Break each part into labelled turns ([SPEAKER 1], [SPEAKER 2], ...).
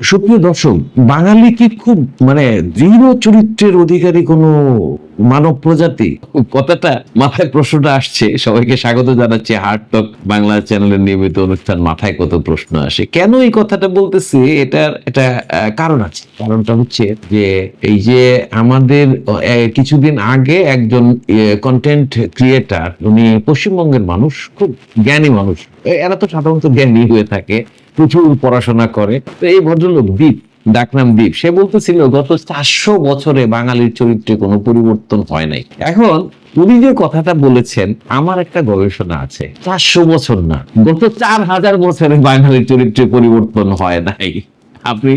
[SPEAKER 1] সুপ্রিয় দর্শক বাঙালি কি খুব মানে দৃঢ় চরিত্রের অধিকারী কোনো মানব প্রজাতি। কথাটা, মাথায় প্রশ্নটা আসছে, সবাইকে স্বাগত জানাচ্ছি হার্ট টক বাংলা চ্যানেলের নিয়মিত অনুষ্ঠান, মাথায় কত প্রশ্ন আসে। কেন এই কথাটা বলতেছি? এটার এটা কারণ আছে। কারণটা হচ্ছে যে, এই যে আমাদের কিছুদিন আগে একজন কন্টেন্ট ক্রিয়েটার উনি পশ্চিমবঙ্গের মানুষ, খুব জ্ঞানী মানুষ। এরা তো সাধারণত জ্ঞানী হয়ে থাকে, প্রচুর পড়াশোনা করে। তো এই ভদ্রলোক দ্বীপ ডাকনাম দ্বীপ। সে বলতেছিল, গত চারশো বছরে বাঙালির চরিত্রে কোনো পরিবর্তন হয় নাই। এখন উনি যে কথাটা বলেছেন, আমার একটা গবেষণা আছে। চারশো বছর না, গত চার হাজার বছরে বাঙালির চরিত্রে পরিবর্তন হয় নাই। আপনি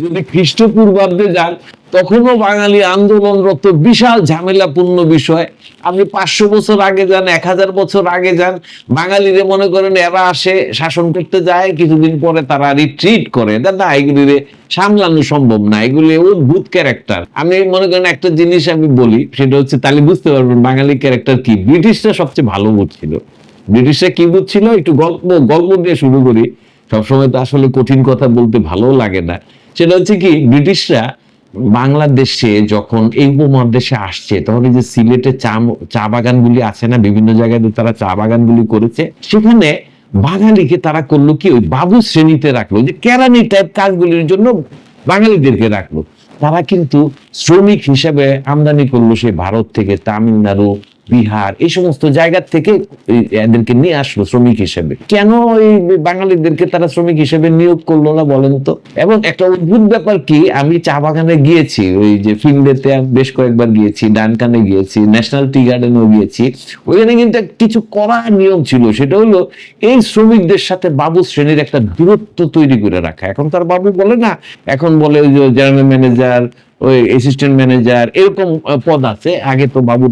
[SPEAKER 1] যদি খ্রিস্টপূর্বাব্দে যান তখনও বাঙালি আন্দোলনরত বিশাল ঝামেলাপূর্ণ বিষয়। আপনি পাঁচশো বছর আগে যান, এক হাজার বছর আগে যান, বাঙালিরে মনে করেন এরা আসে, শাসন করতে যায়, কিছুদিন পরে তারা রিট্রিট করে। না এগুলিরে সামলানো সম্ভব না, এগুলি অদ্ভুত ক্যারেক্টার আমি মনে করেন একটা জিনিস আমি বলি, সেটা হচ্ছে তাহলে বুঝতে পারবেন বাঙালি ক্যারেক্টার কি। ব্রিটিশরা সবচেয়ে ভালো বুঝছিল। ব্রিটিশরা কি বুঝছিল? একটু গল্প গল্প দিয়ে শুরু করি। সবসময় তো আসলে কঠিন কথা বলতে ভালো লাগে না। সেটা হচ্ছে কি, ব্রিটিশরা বাংলাদেশে যখন এই উপমহাদেশে আসছে, তখন এই যে সিলেটে চা চা বাগানগুলি আছে না, বিভিন্ন জায়গায় তারা চা বাগানগুলি করেছে, সেখানে বাঙালিকে তারা করল কি? ওই বাবু শ্রেণীতে রাখল যে কেরানি টাইপ কাজগুলির জন্য বাঙালিদেরকে রাখল। তারা কিন্তু শ্রমিক হিসেবে আমদানি করল সে ভারত থেকে তামিলনাড়ু বিহার, এই সমস্ত জায়গা থেকে এদেরকে নিয়ে আসলো শ্রমিক হিসেবে। কেন এই বাঙালিদেরকে তারা শ্রমিক হিসেবে নিয়োগ করল না বলেন তো? এবং একটা অদ্ভুত ব্যাপার কি, আমি চা বাগানে গিয়েছি, ওই যে ফিল্ডেতে বেশ কয়েকবার গিয়েছি, ডানকানে গিয়েছি, ন্যাশনাল টি গার্ডেনেও গিয়েছি, ওইখানে কিন্তু কিছু কড়া নিয়ম ছিল, সেটা হলো এই শ্রমিকদের সাথে বাবু শ্রেণির একটা দূরত্ব তৈরি করে রাখা। এখন তার বাবু বলে না, এখন বলে ওই যে জেনারেল ম্যানেজার ওই অ্যাসিস্ট্যান্ট ম্যানেজার এরকম পদ আছে, আগে তো বাবু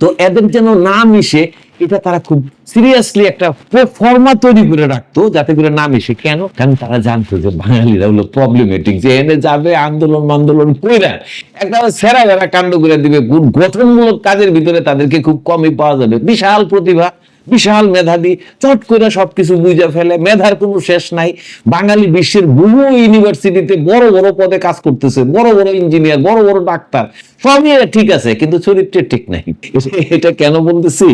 [SPEAKER 1] তো এদের যেন না মিশে, এটা তারা খুব সিরিয়াসলি একটা ফর্মা তৈরি করে রাখতো, যাতে করে না মিশে। কেন? কারণ তারা জানতো যে বাঙালিরা হলো প্রবলেমেটিক যে এনে যাবে, আন্দোলন আন্দোলন কইরা একটা সেরা বেড়া কাণ্ড করে দিবে। গঠনমূলক কাজের ভিতরে তাদেরকে খুব কমই পাওয়া যাবে। বিশাল প্রতিভা। বিশাল মেধাবী, চট করে সবকিছু বুঝে ফেলে, মেধার কোনো শেষ নাই। বাঙালি বিশ্বের বহু ইউনিভার্সিটিতে বড় বড় পদে কাজ করতেছে, বড় বড় ইঞ্জিনিয়ার বড় বড় ডাক্তার, সবই ঠিক আছে, কিন্তু চরিত্রে ঠিক নাই। এটা কেন বলতেছি?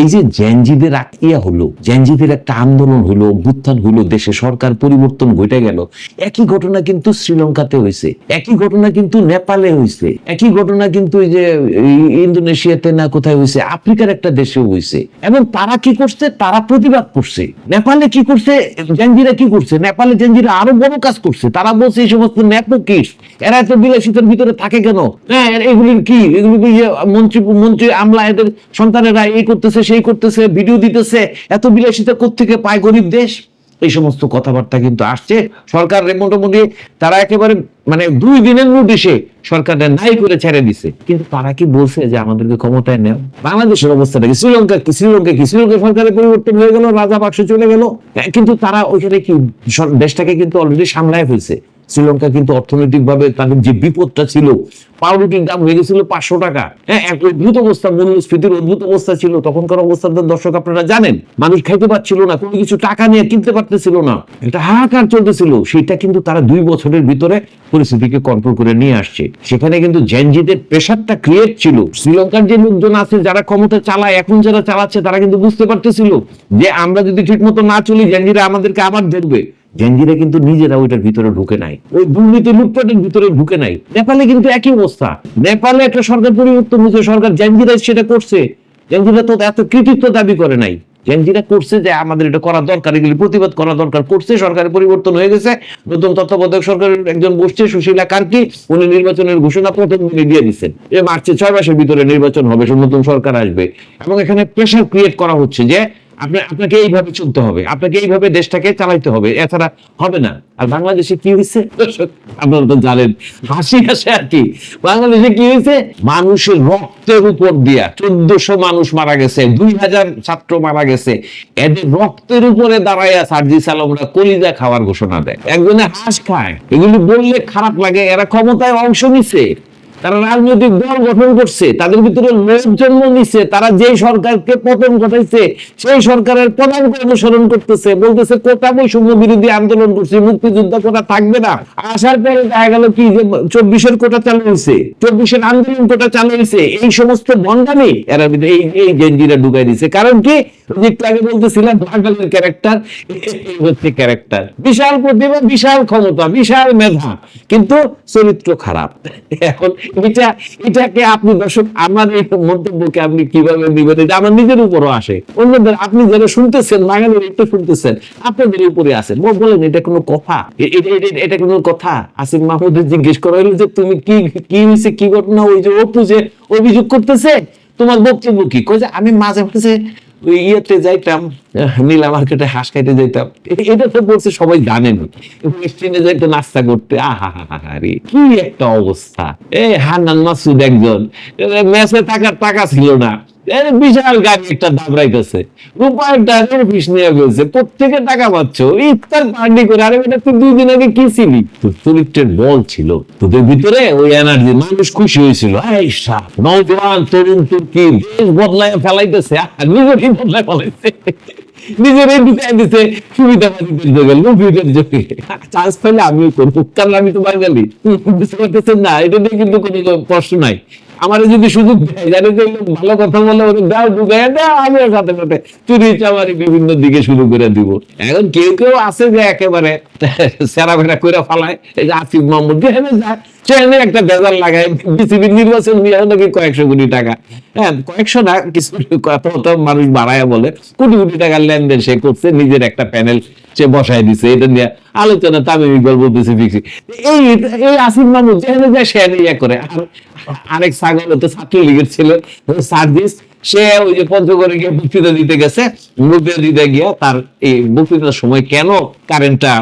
[SPEAKER 1] এই যে জেনজিদের ইয়া হলো, জেনজিদের একটা আন্দোলন হলো, অভ্যুত্থান হলো, দেশে সরকার পরিবর্তন ঘটে গেল, একই ঘটনা কিন্তু শ্রীলঙ্কাতে হয়েছে, একই ঘটনা কিন্তু নেপালে হয়েছে, একই ঘটনা কিন্তু এই যে ইন্দোনেশিয়াতে না কোথায় হয়েছে, আফ্রিকার একটা দেশে হয়েছে, এবং তারা কি করছে? তারা প্রতিবাদ করছে। নেপালে কি করছে? জেনজিরা কি করছে? নেপালে জেনজিরা আরও বড় কাজ করছে। তারা বলছে এই সমস্ত নেপোকিস এরা এত বিলাসিতার ভিতরে থাকে কেন? হ্যাঁ এগুলির কি? এগুলি মন্ত্রী মন্ত্রী আমলা এদের সন্তানেরা এই করতেছে, সেই করতেছে, ভিডিও দিতেছে। এত বিলাসিতা কোথেকে পায় গরিব দেশ? এই সমস্ত কথাবার্তা কিন্তু আসছে। সরকার মোটামুটি তারা একেবারে মানে দুই দিনের নোটিশে সরকারের নাই করে ছেড়ে দিছে। কিন্তু তারা কি বলছে যে আমাদেরকে ক্ষমতায় নেও? বাংলাদেশের অবস্থাটা কি শ্রীলঙ্কা কি? শ্রীলঙ্কা কি? শ্রীলঙ্কা সরকারের পরিবর্তন হয়ে গেল রাজা বাক্স চলে গেল। হ্যাঁ, কিন্তু তারা ওইখানে কি দেশটাকে কিন্তু অলরেডি সামলায় ফেলছে। শ্রীলঙ্কা কিন্তু অর্থনৈতিক ভাবে তাদের যে বিপদটা ছিল, পাউরুটির দাম হয়ে গেছিল পাঁচশো টাকা। হ্যাঁ এক অদ্ভুত অবস্থা মূল্যস্ফীতির অদ্ভুত অবস্থা ছিল। তখনকার অবস্থা দর্শক আপনারা জানেন, মানুষ খাইতে পারছিল না, কোনো কিছু টাকা নিয়ে কিনতে পারতেছিল না। একটা হাহাকার চলতেছিল। সেটা কিন্তু তারা দুই বছরের ভিতরে পরিস্থিতিকে কন্ট্রোল করে নিয়ে আসছে। সেখানে কিন্তু জেনজিদের প্রেশারটা ক্রিয়েট ছিল। শ্রীলঙ্কার যে লোকজন আছে, যারা ক্ষমতা চালায়, এখন যারা চালাচ্ছে, তারা কিন্তু বুঝতে পারতেছিল যে আমরা যদি ঠিক মতো না চলি জেনজিরা আমাদেরকে আবার দেখবে। জেনজিরা কিন্তু নিজেরা ওইটার ভিতরে ঢুকে নাই। ওই দুর্নীতি লুটপাটের ভিতরে ঢুকে নাই। নেপালে কিন্তু একই অবস্থা। নেপালে একটা সরকার পরিবর্তন হয়েছে, সরকার জেনজিরা সেটা করছে। জেনজিরা তো এত কৃতিত্ব দাবি করে নাই। জেনজিরা করছে যে আমাদের এটা করা দরকার, এগুলি প্রতিবাদ করা দরকার করছে, সরকারের পরিবর্তন হয়ে গেছে। নতুন তত্ত্বাবধায়ক সরকারের একজন বসছে, সুশীলা কার্কি উনি নির্বাচনের ঘোষণা প্রথম উনি দিয়ে দিচ্ছেন। যে মার্চে ছয় মাসের ভিতরে নির্বাচন হবে নতুন সরকার আসবে। এবং এখানে প্রেশার ক্রিয়েট করা হচ্ছে যে আপনি আপনাকে এইভাবে চলতে হবে আপনাকে এইভাবে দেশটাকে চালাইতে হবে এছাড়া হবে না। আর বাংলাদেশে কি হয়েছে দর্শক, আপনারা তো জানেন হাসি আসে আর কি। বাংলাদেশে কি হয়েছে মানুষের রক্তের উপর দিয়া চোদ্দশো মানুষ মারা গেছে দুই হাজার ছাত্র মারা গেছে। এদের রক্তের উপরে দাঁড়াইয়া সার্জি সালামরা কলিজা খাওয়ার ঘোষণা দেয়। একজনে হাঁস খায় এগুলি বললে খারাপ লাগে এরা ক্ষমতায় অংশ নিছে। তারা রাজনৈতিক দল গঠন করছে, তাদের ভিতরে লোক জন্ম নিচ্ছে তারা যে সরকারকে পতন ঘটাইছে, সেই সরকারের প্রধানকে অনুসরণ করতেছে, বলতেছে কোটা বৈষম্য বিরোধী আন্দোলন করছে, মুক্তিযুদ্ধ কোটা থাকবে না। আসার পরে দেখা গেল কি যে চব্বিশের কোটা চালু হয়েছে, চব্বিশের আন্দোলন কোটা চালু হয়েছে, এই সমস্ত বন্ধানি এরা এই এই গেঞ্জিরা ঢুকাই দিছে। কারণ কি? আগে বলতেছিলাম বাঙালির ক্যারেক্টার হচ্ছে ক্যারেক্টার বিশাল প্রতিভা, বিশাল ক্ষমতা, বিশাল মেধা, কিন্তু চরিত্র খারাপ। এখন এটা, এটাকে আপনি দর্শক, আমার এই মন্তব্যকে আপনি কীভাবে নিবেন এটা আমার নিজের উপরও আসে। অন্যদের, আপনি যারা শুনতেছেন, বাঙালির একটু শুনতেছেন, আপনাদের উপরে আছে বলেন, এটা কোনো কথা? এটা কোনো কথা? আসিফ মাহমুদের জিজ্ঞেস করা হলো যে, তুমি কি কি হয়েছে, কি ঘটনা ওই যে অপু যে অভিযোগ করতেছে, তোমার বক্তব্য কি? কই যে, আমি মাঝে মাঝে ইয়েতে যাইতাম, নীলা মার্কেটে হাঁস খাইতে যাইতাম। এটা তো বলছে সবাই জানেন স্টেনে যাইতে নাস্তা করতে আহা হা হা রে কি একটা অবস্থা। এই হান্নান মাসুদ একজন মেসে থাকার টাকা ছিল না। এ বিশাল গাড়ি একটা দাবড়াইতেছে। রূপা রূপায়ণটা অফিস নিয়ে ফেলছে প্রত্যেকে টাকা পাচ্ছ, ইফতার পার্টি করে। আরে বেটা, তুই দুই দিন আগে কি ছিলি? তোর চরিত্রের বল ছিল। তোদের ভিতরে ওই এনার্জি মানুষ খুশি হয়েছিল। এই সা নৌজওয়ান তরুণ তুর্কি, দেশ বদলায় ফেলাইতেছে। আর নিজেরই বদলায় ফেলাইছে। নিজের ঢুকাই দিছে সুবিধাবাদীদের যোগে লুপিটের যোগে চান্স পেলে আমিও করব। কারণ আমি তো বাঙালি? বুঝতে পারতেছেন না, এটা নিয়ে কিন্তু কোনো প্রশ্ন নাই। আমার যদি শুধু দেয় জানি যে ভালো কথা বলে দাও ঢুকাই দাও আমি সাথে সাথে চুরি চামারি বিভিন্ন দিকে শুরু করে দিব। এখন কেউ কেউ আছে যে একেবারে সেরা ফেরা করে ফালায়, এই যে আসিফ মাহমুদ যেখানে যায় সেখানে একটা বেজার লাগায় বিসিবির নির্বাচন নিয়ে নাকি কয়েকশো কোটি টাকা। হ্যাঁ কয়েকশো না, কিছু কত মানুষ বাড়ায় বলে, কোটি কোটি টাকার লেনদেন সে করছে, নিজের একটা প্যানেল সে বসায় দিছে, এটা নিয়ে আলোচনা তামিম ইকবাল বলতেছে ফিক্সি এই এই আসিফ মাহমুদ যেখানে যায়, সে ইয়ে করে। আর আরেক ছাগল হতো ছাত্রলীগের ছিল সার্ভিস সে ওই যে পঞ্চগড়ে গিয়ে বক্তৃতা দিতে গেছে বক্তৃতা দিতে গিয়ে তার এই বক্তৃতার সময় কেন কারেন্টটা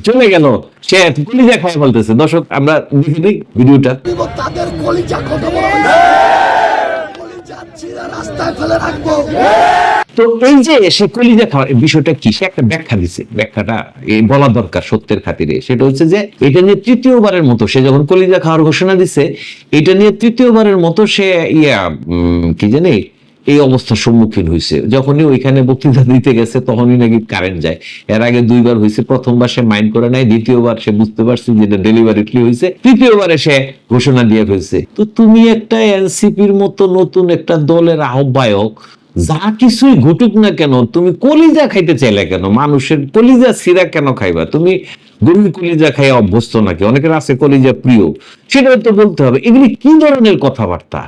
[SPEAKER 1] চলে গেল। সে কলিজা খায় বলতেছে। দর্শক আমরা দেখে নিই ভিডিওটা।
[SPEAKER 2] তাদের কলিজা কথা বলা হয়েছে কলিজা ছিঁড়ে রাস্তায় ফেলে রাখব।
[SPEAKER 1] তো এই যে সে কলিজা খাওয়ার বিষয়টা কি? সে একটা ব্যাখ্যা দিছে। ব্যাখ্যাটা বলা দরকার সত্যের খাতিরে। সেটা হচ্ছে যে এটা নিয়ে তৃতীয়বারের মতো সে যখন কলিজা খাওয়ার ঘোষণা দিছে এটা নিয়ে তৃতীয়বারের মতো সে ইয়া উম, কি জানি এই অবস্থার সম্মুখীন হয়েছে যখনই ওইখানে বক্তৃতা দিতে গেছে, তখনই নাকি কারেন্ট যায়। এর আগে দুইবার হয়েছে প্রথমবার সে মাইন্ড করে নাই, দ্বিতীয়বার সে বুঝতে পারছে যে এটা ডেলিভারিটলি হয়েছে তৃতীয়বারে সে ঘোষণা দিয়ে ফেলছে। তো তুমি একটা এনসিপির মতো নতুন একটা দলের আহ্বায়ক, যা কিছুই ঘটুক না কেন, তুমি কলিজা খাইতে চাইলে কেন? মানুষের কলিজা সিরা কেন খাইবা? তুমি গরুর কলিজা খাই অভ্যস্ত নাকি? অনেকের আছে কলিজা প্রিয়। সেটা তো বলতে হবে। এগুলি কি ধরনের কথাবার্তা?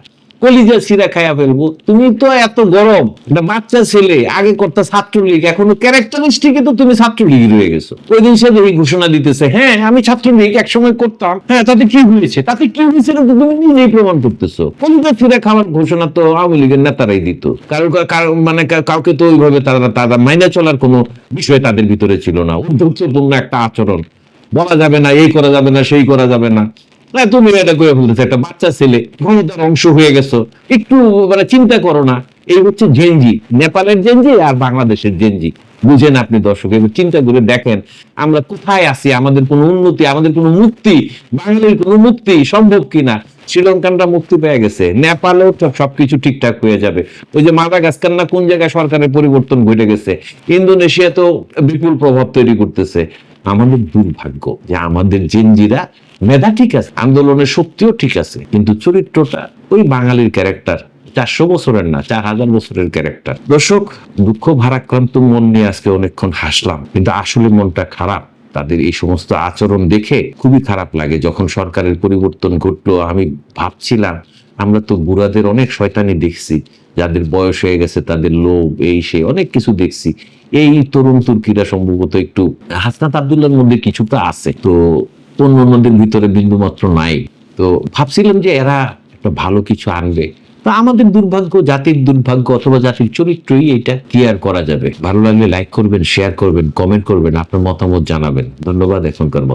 [SPEAKER 1] কলিজা সিরা খাইয়া ফেলব। তুমি তো এত গরম। একটা বাচ্চা ছেলে, আগে করতে ছাত্রলীগ, এখনও ক্যারেক্টারিস্টিকে তো তুমি ছাত্রলীগ রয়ে গেছো। ওই দিন সে দেখি ঘোষণা দিতেছে হ্যাঁ আমি ছাত্রলীগ একসময় করতাম। হ্যাঁ তাতে কি হয়েছে? তাতে কি হয়েছে তো তুমি নিজেই প্রমাণ করতেছো। কলিজা সিরা খাওয়ার ঘোষণা তো আওয়ামী লীগের নেতারাই দিত। কারও মানে কাউকে তো ওইভাবে তারা তারা মাইনে চলার কোনো বিষয় তাদের ভিতরে ছিল না। উদ্যোগপূর্ণ একটা আচরণ। বলা যাবে না, এই করা যাবে না, সেই করা যাবে না। না, তুমি এটা করে ফেলতেছো, একটা বাচ্চা ছেলে ক্ষমতার অংশ হয়ে গেছো। একটু মানে চিন্তা করো না, এই হচ্ছে জেনজি নেপালের জেনজি আর বাংলাদেশের জেনজি বুঝেন আপনি দর্শক এবার চিন্তা করে দেখেন, আমরা কোথায় আছি, আমাদের কোনো উন্নতি, আমাদের কোনো মুক্তি, বাঙালির কোনো মুক্তি সম্ভব কিনা? শ্রীলঙ্কানরা মুক্তি পেয়ে গেছে, নেপালেও সবকিছু ঠিকঠাক হয়ে যাবে। ওই যে মাদাগাস্কার না কোন জায়গায় সরকারের পরিবর্তন ঘটে গেছে ইন্দোনেশিয়া তো বিপুল প্রভাব তৈরি করতেছে। আমাদের দুর্ভাগ্য যে আমাদের জেনজিরা মেধা ঠিক আছে আন্দোলনের শক্তিও ঠিক আছে কিন্তু চরিত্রটা ওই বাঙালির ক্যারেক্টার চারশো বছরের না চার হাজার বছরের ক্যারেক্টার দর্শক দুঃখ ভারাক্রান্ত মন নিয়ে আজকে অনেকক্ষণ হাসলাম কিন্তু আসলে মনটা খারাপ। তাদের এই সমস্ত আচরণ দেখে খুবই খারাপ লাগে। যখন সরকারের পরিবর্তন ঘটলো আমি ভাবছিলাম আমরা তো বুড়াদের অনেক শয়তানি দেখছি যাদের বয়স হয়ে গেছে তাদের লোভ এই সেই অনেক কিছু দেখছি। এই তরুণ তুর্কিরা সম্ভবত একটু, হাসনাত আবদুল্লার মধ্যে কিছুটা আছে। তো অন্য অন্যদের ভিতরে বিন্দু মাত্র নাই। তো ভাবছিলাম যে এরা একটা ভালো কিছু আনবে। তা আমাদের দুর্ভাগ্য, জাতির দুর্ভাগ্য অথবা জাতির চরিত্রই এটা ক্লিয়ার করা যাবে। ভালো লাগলে লাইক করবেন শেয়ার করবেন কমেন্ট করবেন, আপনার মতামত জানাবেন। ধন্যবাদ এখনকার মতো।